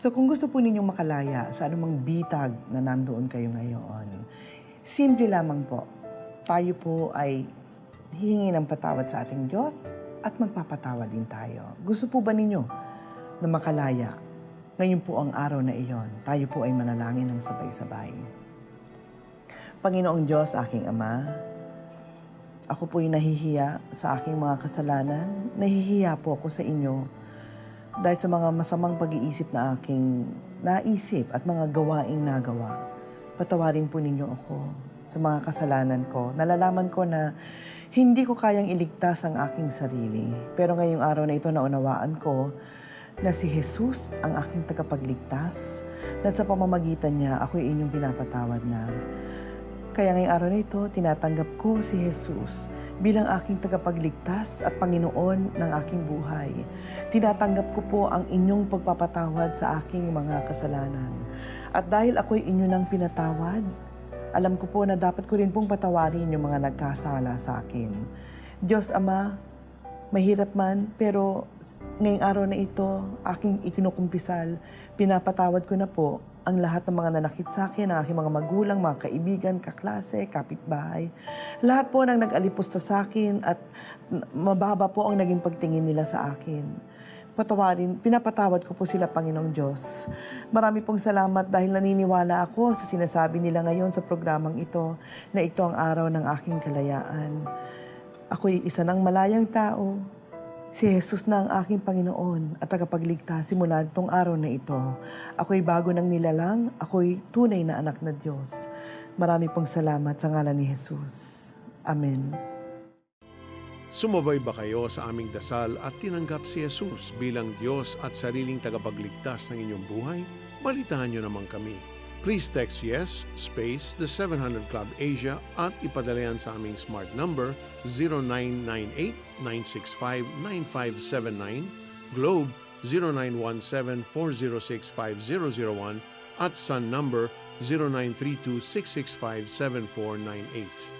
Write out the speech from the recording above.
So kung gusto po ninyong makalaya sa anumang bitag na nandoon kayo ngayon, simple lamang po, tayo po ay hihingi ng patawad sa ating Diyos at magpapatawad din tayo. Gusto po ba ninyo na makalaya? Ngayon po ang araw na iyon, tayo po ay manalangin ng sabay-sabay. Panginoong Diyos, aking Ama, ako po'y nahihiya sa aking mga kasalanan. Nahihiya po ako sa inyo dahil sa mga masamang pag-iisip na aking naisip at mga gawaing nagawa. Patawarin po ninyo ako sa mga kasalanan ko. Nalalaman ko na hindi ko kayang iligtas ang aking sarili. Pero ngayong araw na ito naunawaan ko na si Jesus ang aking tagapagligtas na sa pamamagitan niya ako'y inyong pinapatawad na. Kaya ngayong araw na ito, tinatanggap ko si Jesus bilang aking tagapagligtas at Panginoon ng aking buhay. Tinatanggap ko po ang inyong pagpapatawad sa aking mga kasalanan. At dahil ako'y inyo nang pinatawad, alam ko po na dapat ko rin pong patawarin yung mga nagkasala sa akin. Diyos Ama, mahirap man, pero ngayong araw na ito, aking ikinukumpisal, pinapatawad ko na po ang lahat ng mga nanakit sa akin, ang aking mga magulang, mga kaibigan, kaklase, kapitbahay. Lahat po nang nag-alipusta sa akin at mababa po ang naging pagtingin nila sa akin. Patawarin, pinapatawad ko po sila, Panginoong Diyos. Marami pong salamat dahil naniniwala ako sa sinasabi nila ngayon sa programang ito na ito ang araw ng aking kalayaan. Ako'y isa ng malayang tao. Si Jesus na ang aking Panginoon at tagapagligtas simula itong araw na ito. Ako'y bago ng nilalang, ako'y tunay na anak na Diyos. Marami pong salamat sa ngalan ni Jesus. Amen. Sumabay ba kayo sa aming dasal at tinanggap si Jesus bilang Diyos at sariling tagapagligtas ng inyong buhay? Balitahan niyo naman kami. Please text yes, space, the 700 Club Asia at ipadala yan sa aming smart number 0998-965-9579, Globe 0917-406-5001 at Sun number 0932-665-7498.